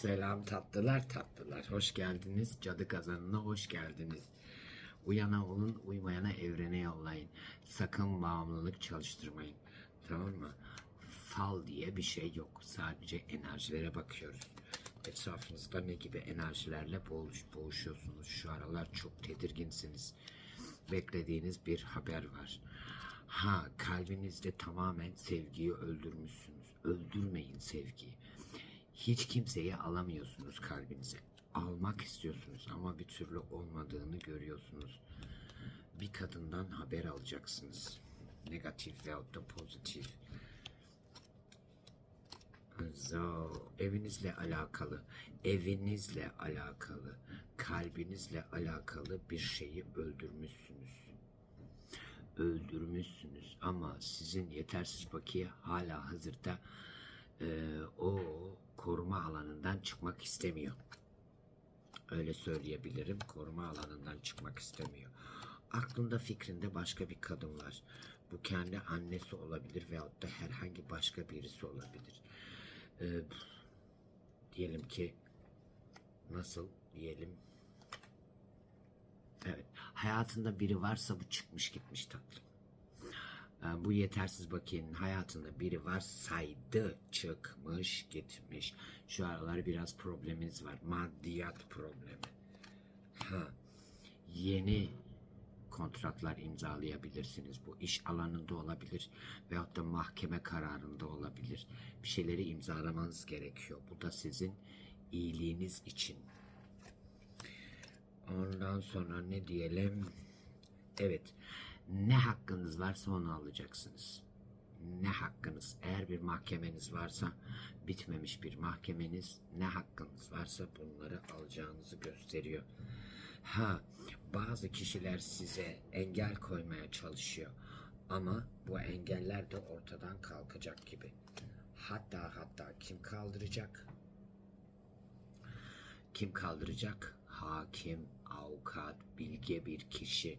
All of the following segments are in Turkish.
Selam tatlılar tatlılar. Hoş geldiniz. Cadı kazanına hoş geldiniz. Uyana olun, uymayana evrene yollayın. Sakın bağımlılık çalıştırmayın. Tamam mı? Fal diye bir şey yok. Sadece enerjilere bakıyoruz. Etrafınızda ne gibi enerjilerle boğuş, boğuşuyorsunuz? Şu aralar çok tedirginsiniz. Beklediğiniz bir haber var. Ha kalbinizde tamamen sevgiyi öldürmüşsünüz. Öldürmeyin sevgiyi. Hiç kimseyi alamıyorsunuz kalbinize. Almak istiyorsunuz ama bir türlü olmadığını görüyorsunuz. Bir kadından haber alacaksınız. Negatif veyahut da pozitif. So, evinizle alakalı, evinizle alakalı, kalbinizle alakalı bir şeyi öldürmüşsünüz. Öldürmüşsünüz ama sizin yetersiz bakiye hala hazırda e, o koruma alanından çıkmak istemiyor. Öyle söyleyebilirim. Koruma alanından çıkmak istemiyor. Aklında fikrinde başka bir kadın var. Bu kendi annesi olabilir veyahut da herhangi başka birisi olabilir. Ee, diyelim ki nasıl diyelim Evet. Hayatında biri varsa bu çıkmış gitmiş tatlım. Ee, Bu yetersiz bakiyenin hayatında biri varsaydı çıkmış gitmiş. Şu aralar biraz probleminiz var. Maddiyat problemi. Ha. Yeni kontratlar imzalayabilirsiniz. Bu iş alanında olabilir veyahut da mahkeme kararında olabilir. Bir şeyleri imzalamanız gerekiyor. Bu da sizin iyiliğiniz için. Ondan sonra ne diyelim? Evet. Ne hakkınız varsa onu alacaksınız. Ne hakkınız? Eğer bir mahkemeniz varsa, bitmemiş bir mahkemeniz, ne hakkınız varsa bunları alacağınızı gösteriyor. Ha, bazı kişiler size engel koymaya çalışıyor. Ama bu engeller de ortadan kalkacak gibi. Hatta hatta kim kaldıracak? Kim kaldıracak? Hakim, avukat, bilge bir kişi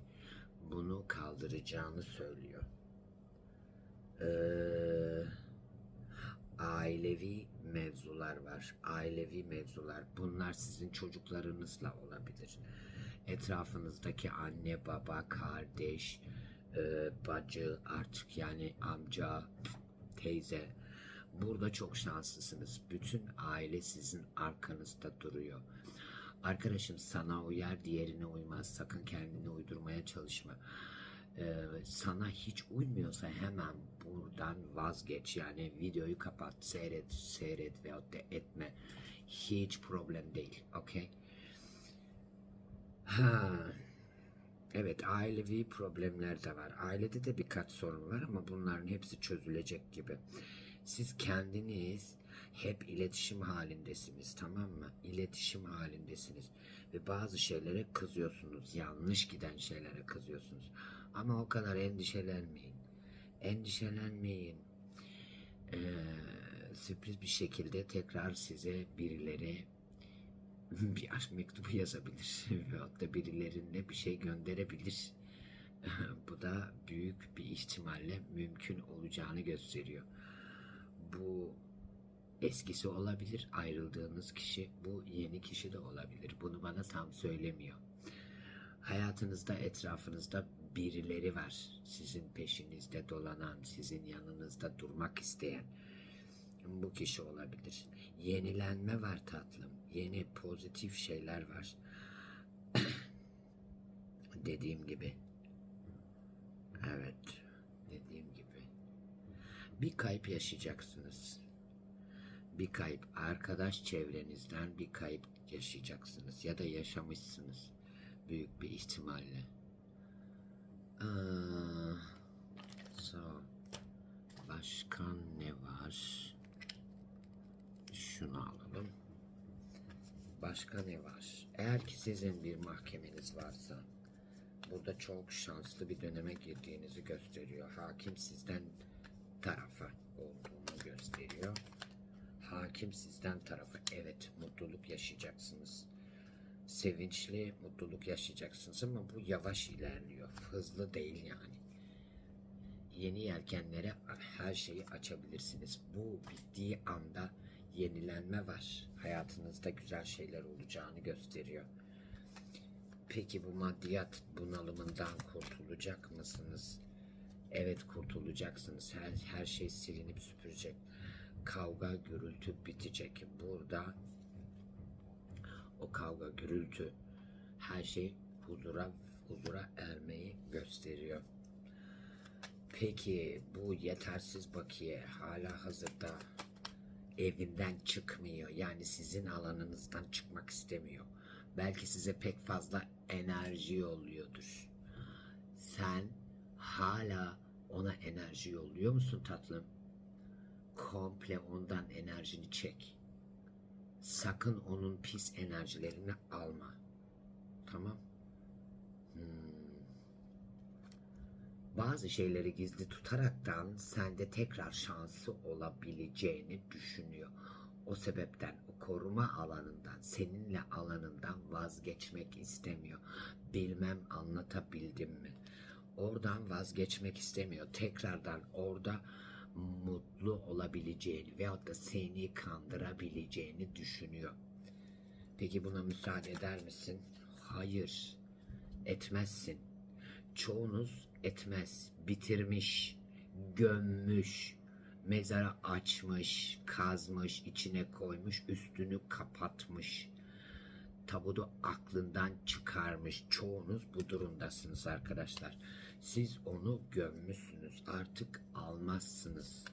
bunu kaldıracağını söylüyor. Ee, ailevi mevzular var. Ailevi mevzular. Bunlar sizin çocuklarınızla olabilir. Etrafınızdaki anne, baba, kardeş, e, bacı, artık yani amca, teyze. Burada çok şanslısınız. Bütün aile sizin arkanızda duruyor. Arkadaşım sana uyar diğerine uymaz. Sakın kendini uydurmaya çalışma. Ee, sana hiç uymuyorsa hemen buradan vazgeç. Yani videoyu kapat, seyret, seyret veyahut da etme. Hiç problem değil. Okay? Ha. Evet ailevi problemler de var. Ailede de birkaç sorun var ama bunların hepsi çözülecek gibi. Siz kendiniz hep iletişim halindesiniz tamam mı? İletişim halindesiniz ve bazı şeylere kızıyorsunuz. Yanlış giden şeylere kızıyorsunuz. Ama o kadar endişelenmeyin. Endişelenmeyin. Ee, sürpriz bir şekilde tekrar size birileri bir aşk mektubu yazabilir veyahut da birilerine bir şey gönderebilir. Bu da büyük bir ihtimalle mümkün olacağını gösteriyor. Bu eskisi olabilir ayrıldığınız kişi, bu yeni kişi de olabilir. Bunu bana tam söylemiyor. Hayatınızda, etrafınızda birileri var. Sizin peşinizde dolanan, sizin yanınızda durmak isteyen bu kişi olabilir. Yenilenme var tatlım. Yeni pozitif şeyler var. Dediğim gibi. Evet. Dediğim gibi. Bir kayıp yaşayacaksınız. Bir kayıp arkadaş çevrenizden bir kayıp yaşayacaksınız ya da yaşamışsınız büyük bir ihtimalle. Aa, so. Başka ne var? Şunu alalım. Başka ne var? Eğer ki sizin bir mahkemeniz varsa burada çok şanslı bir döneme girdiğinizi gösteriyor. Hakim sizden tarafa olduğunu gösteriyor. Hakim sizden tarafa evet mutluluk yaşayacaksınız. Sevinçli mutluluk yaşayacaksınız ama bu yavaş ilerliyor. Hızlı değil yani yeni yelkenlere her şeyi açabilirsiniz. Bu bittiği anda yenilenme var. Hayatınızda güzel şeyler olacağını gösteriyor. Peki bu maddiyat bunalımından kurtulacak mısınız? Evet kurtulacaksınız. Her, her şey silinip süpürecek. Kavga, gürültü bitecek. Burada o kavga, gürültü her şey huzura huzura ermeyi gösteriyor. Peki bu yetersiz bakiye hala hazırda evinden çıkmıyor. Yani sizin alanınızdan çıkmak istemiyor. Belki size pek fazla enerji yolluyordur. Sen hala ona enerji yolluyor musun tatlım? Komple ondan enerjini çek. Sakın onun pis enerjilerini alma. Tamam? Hmm. Bazı şeyleri gizli tutaraktan sende tekrar şansı olabileceğini düşünüyor. O sebepten o koruma alanından, seninle alanından vazgeçmek istemiyor. Bilmem anlatabildim mi? Oradan vazgeçmek istemiyor. Tekrardan orada mutlu olabileceğini veyahut da seni kandırabileceğini düşünüyor. Peki buna müsaade eder misin? Hayır. Etmezsin. Çoğunuz etmez. Bitirmiş, gömmüş, mezara açmış, kazmış, içine koymuş, üstünü kapatmış. Tabudu aklından çıkarmış. Çoğunuz bu durumdasınız arkadaşlar. Siz onu gömmüşsünüz. Artık almazsınız.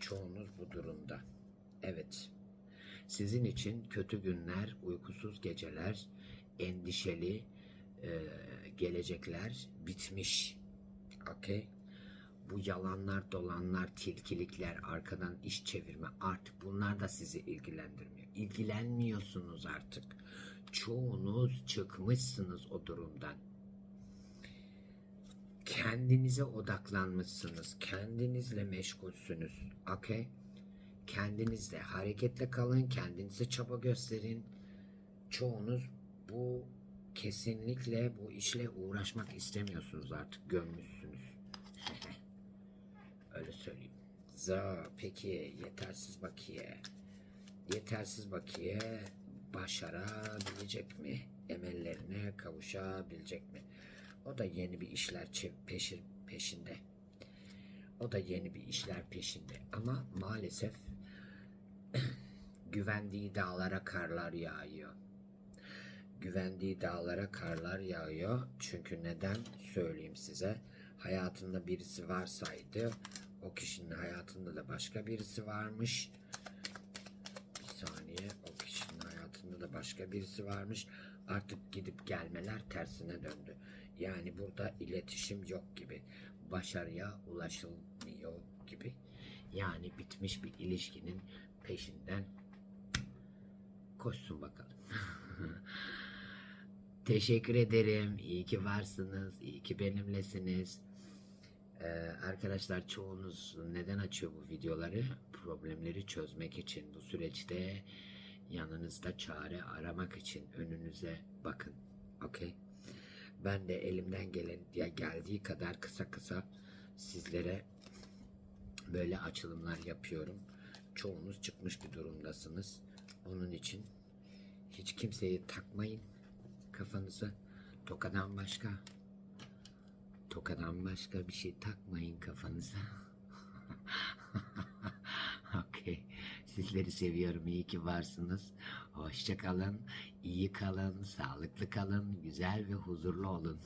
Çoğunuz bu durumda. Evet. Sizin için kötü günler, uykusuz geceler, endişeli e, gelecekler bitmiş. Okey? Bu yalanlar, dolanlar, tilkilikler, arkadan iş çevirme artık bunlar da sizi ilgilendirmiyor. İlgilenmiyorsunuz artık. Çoğunuz çıkmışsınız o durumdan. Kendinize odaklanmışsınız. Kendinizle meşgulsünüz. Okey? Kendinizle hareketle kalın, kendinize çaba gösterin. Çoğunuz bu kesinlikle bu işle uğraşmak istemiyorsunuz artık gömmüşsünüz. Öyle söyleyeyim. Za peki yetersiz bakiye. Yetersiz bakiye başarabilecek mi? Emellerine kavuşabilecek mi? O da yeni bir işler çev- peşi- peşinde. O da yeni bir işler peşinde. Ama maalesef güvendiği dağlara karlar yağıyor. Güvendiği dağlara karlar yağıyor. Çünkü neden söyleyeyim size. Hayatında birisi varsaydı o kişinin hayatında da başka birisi varmış. Bir saniye o kişinin hayatında da başka birisi varmış. Artık gidip gelmeler tersine döndü. Yani burada iletişim yok gibi. Başarıya ulaşılmıyor gibi. Yani bitmiş bir ilişkinin peşinden koşsun bakalım. Teşekkür ederim. İyi ki varsınız. İyi ki benimlesiniz. Ee, arkadaşlar çoğunuz neden açıyor bu videoları? Problemleri çözmek için. Bu süreçte yanınızda çare aramak için önünüze bakın. Okey? Ben de elimden gelen ya geldiği kadar kısa kısa sizlere böyle açılımlar yapıyorum. Çoğunuz çıkmış bir durumdasınız. Onun için hiç kimseyi takmayın kafanıza. Tokadan başka tokadan başka bir şey takmayın kafanıza. Okey. Sizleri seviyorum. İyi ki varsınız. Hoşça kalın. iyi kalın. Sağlıklı kalın. Güzel ve huzurlu olun.